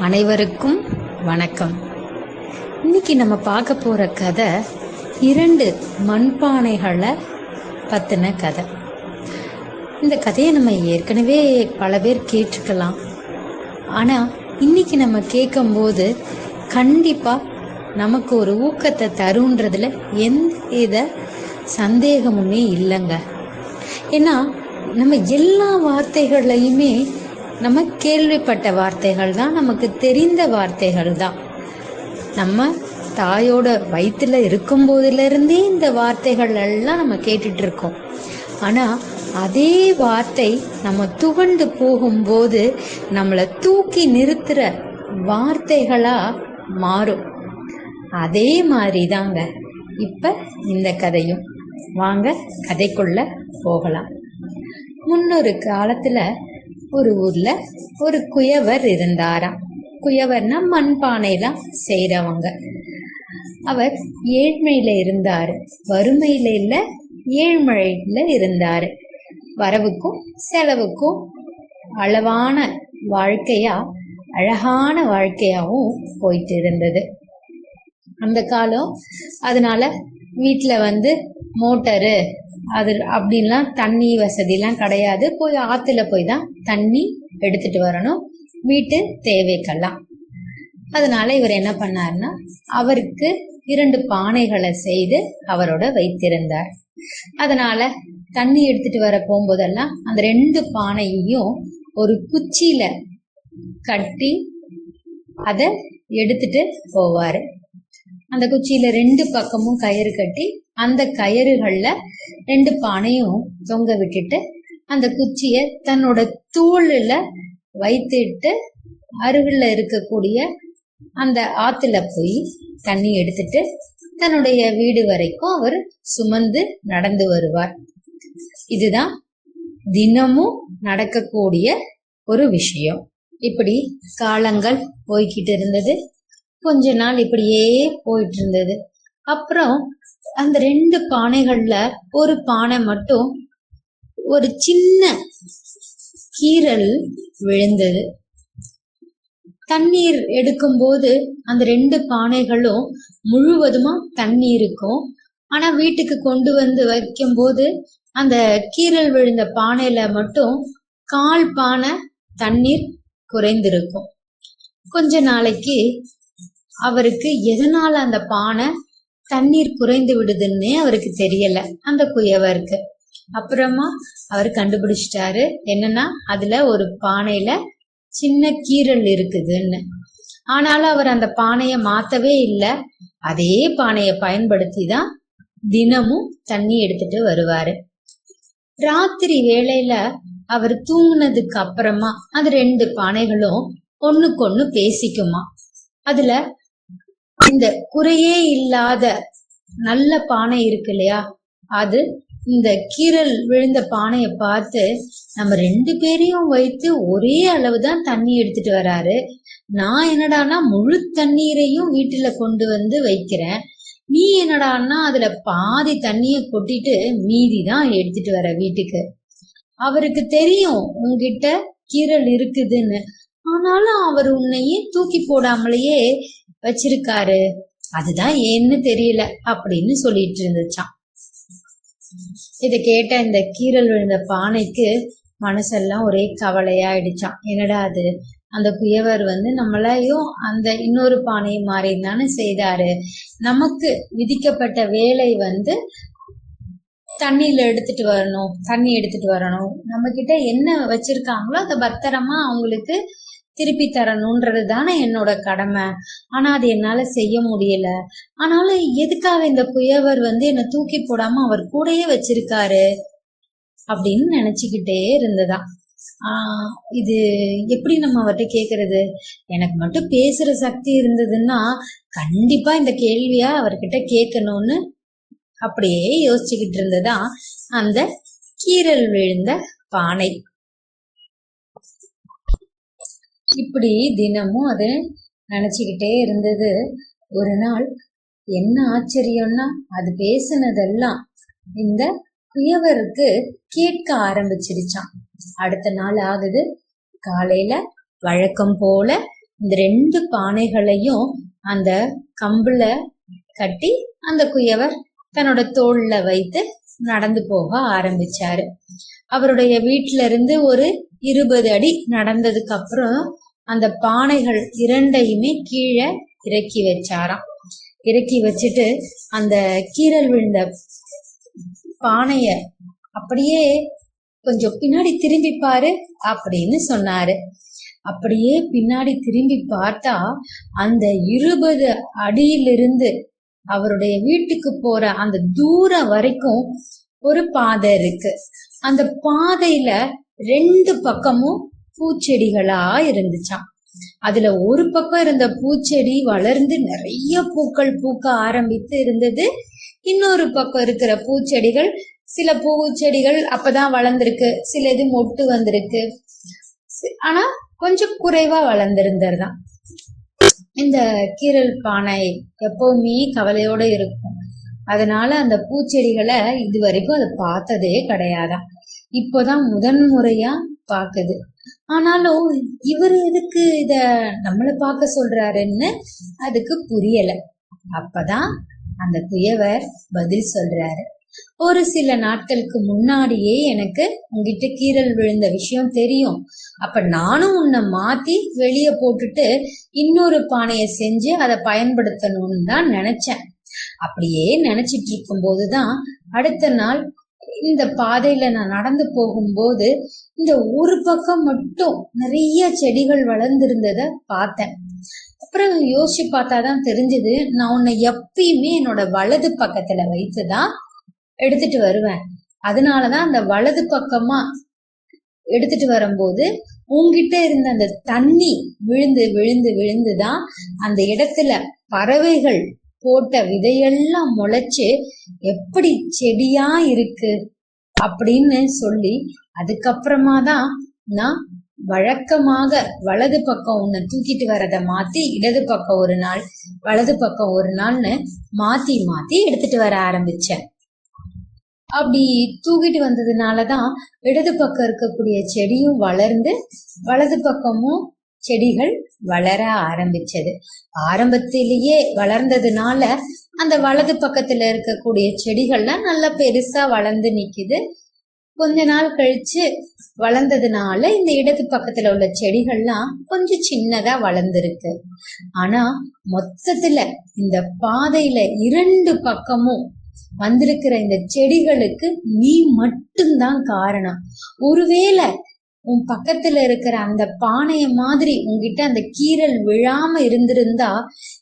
அனைவருக்கும் வணக்கம். இன்னைக்கு நம்ம பார்க்க போற கதை இரண்டு மண்பானைகளை பத்தின கதை. இந்த கதையை நம்ம ஏற்கனவே பல பேர் கேட்டிருக்கலாம். ஆனா இன்னைக்கு நம்ம கேட்கும்போது கண்டிப்பா நமக்கு ஒரு ஊக்கத்தை தருன்றதுல எந்த வித சந்தேகமுமே இல்லைங்க. ஏன்னா நம்ம எல்லா வார்த்தைகளையுமே நம்ம கேள்விப்பட்ட வார்த்தைகள் தான் நமக்கு தெரிந்த வார்த்தைகள் தான். நம்ம தாயோட வயிற்றுல இருக்கும் போதிலிருந்தே இந்த வார்த்தைகள் எல்லாம் நம்ம கேட்டுட்டு இருக்கோம் ஆனா அதே வார்த்தை நம்ம துவண்டு போகும்போது நம்மளை தூக்கி நிறுத்துற வார்த்தைகளா மாறும். அதே மாதிரி தாங்க இப்ப இந்த கதையும். வாங்க கதைக்குள்ள போகலாம். முன்னொரு காலத்துல ஒரு ஊர்ல ஒரு குயவர் இருந்தாராம். குயவர்னா மண்பானைலாம் செய்றவங்க. அவர் ஏழ்மையில இருந்தாரு. வறுமையில இல்ல ஏழ்மழையில இருந்தாரு. வரவுக்கும் செலவுக்கும் அளவான வாழ்க்கையா அழகான வாழ்க்கையாவும் போயிட்டு இருந்தது. அந்த காலம் அதனால வீட்டில் வந்து மோட்டரு அது அப்படின்லாம் தண்ணி வசதிலாம் கிடையாது. போய் ஆற்றுல போய் தான் தண்ணி எடுத்துட்டு வரணும். வீட்டு தேவைக்கெல்லாம். அதனால இவர் என்ன பண்ணாருன்னா அவருக்கு இரண்டு பானைகளை செய்து அவரோட வைத்திருந்தார். அதனால தண்ணி எடுத்துட்டு வர போகும்போதெல்லாம் அந்த ரெண்டு பானையையும் ஒரு குச்சியில கட்டி அதை எடுத்துட்டு போவாரு. அந்த குச்சியில ரெண்டு பக்கமும் கயிறு கட்டி அந்த கயறுகள்ல ரெண்டு பானையும் தொங்க விட்டுட்டு அந்த குச்சிய தன்னோட தூளில வைத்துட்டு அருகில் இருக்கக்கூடிய அந்த ஆத்துல போய் தண்ணி எடுத்துட்டு தன்னுடைய வீடு வரைக்கும் அவர் சுமந்து நடந்து வருவார். இதுதான் தினமும் நடக்கக்கூடிய ஒரு விஷயம். இப்படி காலங்கள் போய்கிட்டு இருந்தது. கொஞ்ச நாள் இப்படியே போயிட்டு இருந்தது. அப்புறம் அந்த ரெண்டு பானைகள்ல ஒரு பானை மட்டும் ஒரு சின்ன கீறல் விழுந்தது. தண்ணீர் எடுக்கும்போது அந்த ரெண்டு பானைகளும் முழுவதுமா தண்ணி இருக்கும். ஆனா வீட்டுக்கு கொண்டு வந்து வைக்கும்போது அந்த கீறல் விழுந்த பானையில மட்டும் கால் பானை தண்ணீர் குறைந்திருக்கும். கொஞ்ச நாளைக்கு அவருக்கு எதனால அந்த பானை தண்ணீர் குறைந்து விடுதுன்னே அவருக்கு தெரியல. அந்த குயவருக்கு அப்புறமா அவர் கண்டுபிடிச்சிட்டாரு. என்னன்னா அதுல ஒரு பானையில சின்ன கீறல் இருக்குதுன்னு. ஆனாலும் அவர் அந்த பானையை மாத்தவே இல்லை. அதே பானையை பயன்படுத்தி தான் தினமும் தண்ணி எடுத்துட்டு வருவாரு. ராத்திரி வேளையில அவர் தூங்குனதுக்கு அப்புறமா அந்த ரெண்டு பானைகளும் ஒண்ணுக்கு ஒண்ணு பேசிக்குமா. அதுல இந்த குறையே இல்லாத நல்ல பானை இருக்கு இல்லையா? அது இந்த கீரல் விழுந்த பானையை பார்த்து நம்ம ரெண்டு பேரையும் வைத்து ஒரே அளவு தான் தண்ணி எடுத்துட்டு வராரு. நான் என்னடான்னா முழு தண்ணீரையும் வீட்டுல கொண்டு வந்து வைக்கிறேன். நீ என்னடான்னா அதுல பாதி தண்ணிய கொட்டிட்டு மீதி தான் எடுத்துட்டு வர வீட்டுக்கு. அவருக்கு தெரியும் உங்ககிட்ட கீரல் இருக்குதுன்னு. ஆனாலும் அவர் உன்னையே தூக்கி போடாமலேயே வச்சிருக்காரு. அதுதான் ஏன்னு தெரியல அப்படின்னு சொல்லிட்டு இருந்துச்சான் இதை கேட்ட இந்த கீரல் விழுந்த பானைக்கு மனசெல்லாம் ஒரே கவலையாயிடுச்சான் என்னடா அது? அந்த குயவர் வந்து நம்மளையும் அந்த இன்னொரு பானையை மாறி தானே செய்தாரு. நமக்கு விதிக்கப்பட்ட வேலை வந்து தண்ணியில எடுத்துட்டு வரணும் தண்ணி எடுத்துட்டு வரணும். நம்ம கிட்ட என்ன வச்சிருக்காங்களோ அதை பத்திரமா அவங்களுக்கு திருப்பி தரணும்ன்றது தானே என்னோட கடமை. ஆனா அது என்னால செய்ய முடியல. ஆனாலும் எதுக்காக இந்த குயவர் வந்து என்னை தூக்கி போடாம அவர் கூடயே வச்சிருக்காரு? அப்படின்னு நினைச்சுக்கிட்டே இருந்ததா. ஆஹ் இது எப்படி நம்ம அவர்கிட்ட கேக்குறது? எனக்கு மட்டும் பேசுற சக்தி இருந்ததுன்னா கண்டிப்பா இந்த கேள்வியா அவர்கிட்ட கேட்கணும்னு அப்படியே யோசிச்சுக்கிட்டு இருந்ததா. அந்த கீரல் விழுந்த பானை. இப்படி தினமும் அது நினச்சிக்கிட்டே இருந்தது. ஒரு நாள் என்ன ஆச்சரியம்னா அது பேசினதெல்லாம் இந்த குயவருக்கு கேட்க ஆரம்பிச்சிருச்சான் அடுத்த நாள் ஆகுது. காலையில வழக்கம் போல இந்த ரெண்டு பானைகளையும் அந்த கம்புல கட்டி அந்த குயவர் தன்னோட தோல்ல வைத்து நடந்து போக ஆரம்பிச்சாரு. அவருடைய வீட்ல இருந்து ஒரு இருபது அடி நடந்ததுக்கு அப்புறம் அந்த பானைகள் இரண்டையுமே கீழே இறக்கி வச்சாராம். இறக்கி வச்சுட்டு அந்த கீரல் விழுந்த பானைய அப்படியே கொஞ்சம் பின்னாடி திரும்பி பாரு அப்படின்னு சொன்னாரு. அப்படியே பின்னாடி திரும்பி பார்த்தா அந்த இருபது அடியிலிருந்து அவருடைய வீட்டுக்கு போற அந்த தூரம் வரைக்கும் ஒரு பாதை இருக்கு. அந்த பாதையில ரெண்டு பக்கமும் பூச்செடிகளா இருந்துச்சாம். அதுல ஒரு பக்கம் இருந்த பூச்செடி வளர்ந்து நிறைய பூக்கள் பூக்க ஆரம்பித்து இருந்தது. இன்னொரு பக்கம் இருக்கிற பூச்செடிகள் சில பூச்செடிகள் அப்பதான் வளர்ந்திருக்கு சில இது மொட்டு வந்திருக்கு. ஆனா கொஞ்சம் குறைவா வளர்ந்திருந்ததுதான். இந்த கீரல் பானை எப்பவுமே கவலையோட இருக்கும். அதனால அந்த பூச்செடிகளை இது வரைக்கும் அதை பார்த்ததே கிடையாதான் இப்போதான் முதன் முறையா பாக்குது ஆனாலும் இவர் எதுக்கு இத நம்மள பார்க்க சொல்றாருன்னு அதுக்கு புரியல. அப்பதான் அந்த துயவர் பதில் சொல்றாரு. ஒரு சில நாட்களுக்கு முன்னாடியே எனக்கு உங்ககிட்ட கீரல் விழுந்த விஷயம் தெரியும். அப்ப நானும் உன்னை மாத்தி வெளிய போட்டுட்டு இன்னொரு பானையை செஞ்சு அதை பயன்படுத்தணும்னு தான் நினைச்சேன். அப்படியே நினைச்சிட்டு இருக்கும் போதுதான் அடுத்த நாள் இந்த பாதையில நான் நடந்து போகும்போது இந்த ஒரு பக்கம் மட்டும் நிறைய செடிகள் வளர்ந்துருந்தத பார்த்தேன். அப்புறம் யோசிச்சு பார்த்தாதான் தெரிஞ்சது நான் உன்னை எப்பயுமே என்னோட வலது பக்கத்துல வைத்துதான் எடுத்துட்டு வருவேன். அதனாலதான் அந்த வலது பக்கமா எடுத்துட்டு வரும்போது உங்ககிட்ட இருந்த அந்த தண்ணி விழுந்து விழுந்து விழுந்துதான் அந்த இடத்துல பறவைகள் போட்ட விதையெல்லாம் முளைச்சு எப்படி செடியா இருக்கு அப்படின்னு சொல்லி அதுக்கப்புறமா தான் நான் வழக்கமாக வலது பக்கம் உன்னை தூக்கிட்டு வரத மாத்தி இடது பக்கம் ஒரு நாள் வலது பக்கம் ஒரு நாள்னு மாத்தி மாத்தி எடுத்துட்டு வர ஆரம்பிச்சேன். அப்படி தூக்கிட்டு வந்ததுனாலதான் இடது பக்கம் இருக்கக்கூடிய செடியும் வளர்ந்து வலது பக்கமும் செடிகள் வளர ஆரம்பிச்சது. ஆரம்பத்திலேயே வளர்ந்ததுனால அந்த வலது பக்கத்துல இருக்கக்கூடிய செடிகள்லாம் நல்லா பெருசா வளர்ந்து நிக்குது. கொஞ்ச நாள் கழிச்சு வளர்ந்ததுனால இந்த இடது பக்கத்துல உள்ள செடிகள்லாம் கொஞ்சம் சின்னதா வளர்ந்துருக்கு. ஆனா மொத்தத்துல இந்த பாதையில இரண்டு பக்கமும் வந்திருக்கிற இந்த செடிகளுக்கு நீ மட்டும்தான் காரணம். ஒருவேளை உன் பக்கத்துல இருக்கிற அந்த பானைய மாதிரி உங்ககிட்ட அந்த கீரல் விழாம இருந்திருந்தா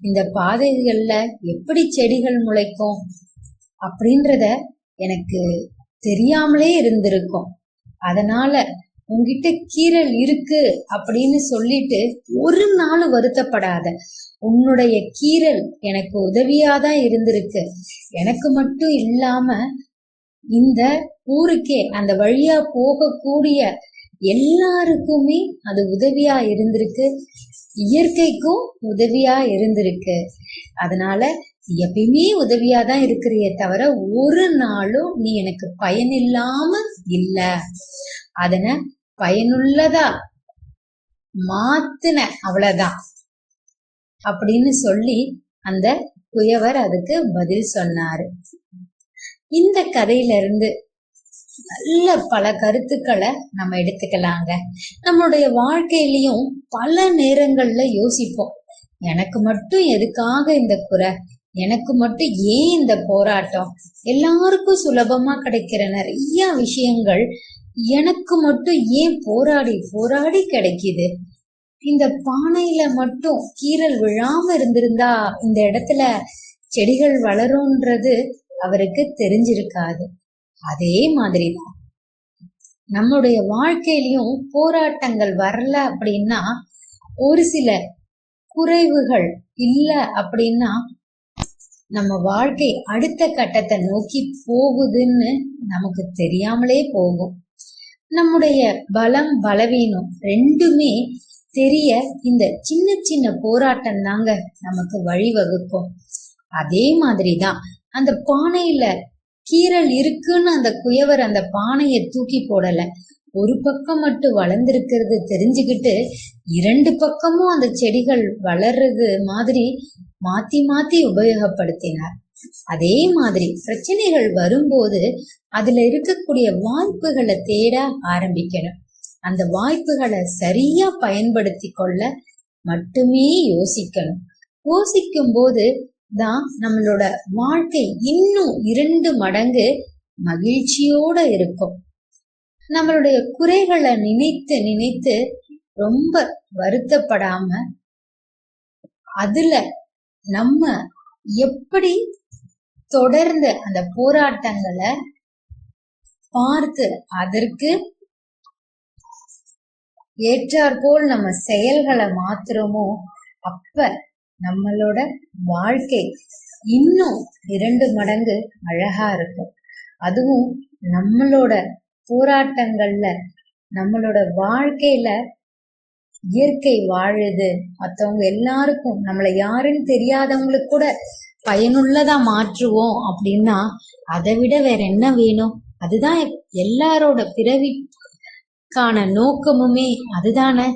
இந்த பாதைகள்ல எப்படி செடிகள் முளைக்கும் அப்படின்றத எனக்கு தெரியாமலே இருந்திருக்கும். அதனால உங்ககிட்ட கீரல் இருக்கு அப்படின்னு சொல்லிட்டு ஒரு நாள் வருத்தப்படாத. உன்னுடைய கீரல் எனக்கு உதவியாதான் இருந்திருக்கு. எனக்கு மட்டும் இல்லாம இந்த ஊருக்கே அந்த வழியா போகக்கூடிய எல்லாருக்குமே அது உதவியா இருந்திருக்கு. இயற்கைக்கும் உதவியா இருந்திருக்கு. அதனால எப்பயுமே உதவியா தான் இருக்கிறியே தவிர ஒரு நாளும் நீ எனக்கு பயனில்லாம இல்ல. அதன பயனுள்ளதா மாத்துன அவ்வளவுதான். அப்படின்னு சொல்லி அந்த குயவர் அதுக்கு பதில் சொன்னாரு. இந்த கதையில இருந்து நல்ல பல கருத்துக்களை நம்ம எடுத்துக்கலாங்க. நம்மளுடைய வாழ்க்கையிலையும் பல நேரங்கள்ல யோசிப்போம். எனக்கு மட்டும் எதுக்காக இந்த குறை? எனக்கு மட்டும் ஏன் இந்த போராட்டம்? எல்லாருக்கும் சுலபமா கிடைக்கிற நிறைய விஷயங்கள் எனக்கு மட்டும் ஏன் போராடி போராடி கிடைக்குது? இந்த பானையில மட்டும் கீறல் விழாம இருந்திருந்தா இந்த இடத்துல செடிகள் வளரும்ன்றது அவருக்கு தெரிஞ்சிருக்காது. அதே மாதிரிதான். நம்மளுடைய வாழ்க்கையிலையும் போராட்டங்கள் வரல அப்படின்னா ஒரு சில குறைவுகள் இல்ல அப்படின்னா நம்ம வாழ்க்கை அடுத்த கட்டத்தை நோக்கி போகுதுன்னு நமக்கு தெரியாமலே போகும். நம்முடைய பலம் பலவீனம் ரெண்டுமே தெரிய இந்த சின்ன சின்ன போராட்டம் தாங்க நமக்கு வழிவகுக்கும். அதே மாதிரிதான் அந்த பானையில கீறல் இருக்குன்னு அந்த குயவர் அந்த பானையை தூக்கி போடல. ஒரு பக்கம் மட்டும் வளர்ந்திருக்கிறது தெரிஞ்சுக்கிட்டு இரண்டு பக்கமும் அந்த செடிகள் வளர்றது மாதிரி மாத்தி மாத்தி உபயோகப்படுத்தினார். அதே மாதிரி பிரச்சனைகள் வரும்போது அதுல இருக்கக்கூடிய வாய்ப்புகளை தேட ஆரம்பிக்கணும். அந்த வாய்ப்புகளை சரியா பயன்படுத்தி கொள்ள மட்டுமே யோசிக்கணும். யோசிக்கும் போது தான் நம்மளோட வாழ்க்கை இன்னும் இரண்டு மடங்கு மகிழ்ச்சியோட இருக்கும். நம்மளுடைய குறைகளை நினைத்து நினைத்து ரொம்ப வருத்தப்படாம அதுல நம்ம எப்படி தொடர்ந்து அந்த போராட்டங்களை பார்த்து அதற்கு ஏற்றாற்போல் நம்ம செயல்களை மாத்துறோமோ அப்ப நம்மளோட வாழ்க்கை இன்னும் இரண்டு மடங்கு அழகா இருக்கும். அதுவும் நம்மளோட போராட்டங்கள்ல நம்மளோட வாழ்க்கையில இயற்கை வாழுது. மற்றவங்க எல்லாருக்கும் நம்மளை யாருன்னு தெரியாதவங்களுக்கு கூட பயனுள்ளதா மாற்றுவோம் அப்படின்னா அதை விட வேற என்ன வேணும்? அதுதான் எல்லாரோட பிறவிக்கான நோக்கமுமே அதுதானே?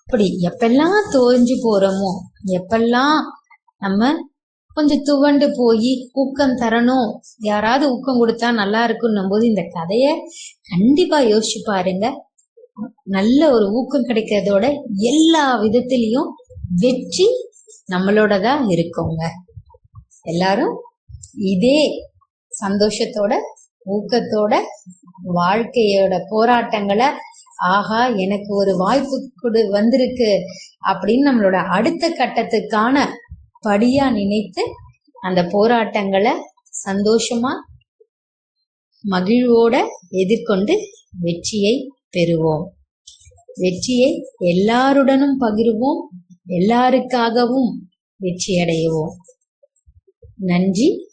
அப்படி எப்பெல்லாம் தோஞ்சு போறோமோ எப்பெல்லாம் நம்ம கொஞ்சம் துவண்டு போய் ஊக்கம் தரணும் யாராவது ஊக்கம் கொடுத்தா நல்லா இருக்குன்னும் போது இந்த கதைய கண்டிப்பா யோசிச்சு பாருங்க. நல்ல ஒரு ஊக்கம் கிடைக்கிறதோட எல்லா விதத்திலையும் வெற்றி நம்மளோட தான் இருக்கோங்க. எல்லாரும் இதே சந்தோஷத்தோட ஊக்கத்தோட வாழ்க்கையோட போராட்டங்களை ஆகா எனக்கு ஒரு வாய்ப்பு கொடு வந்திருக்கு அப்படின்னு நம்மளோட அடுத்த கட்டத்துக்கான படியா நினைத்து அந்த போராட்டங்களை சந்தோஷமா மகிழ்வோட எதிர்கொண்டு வெற்றியை பெறுவோம். வெற்றியை எல்லாருடனும் பகிர்வோம் எல்லாருக்காகவும் வெற்றி அடைவோம் நன்றி.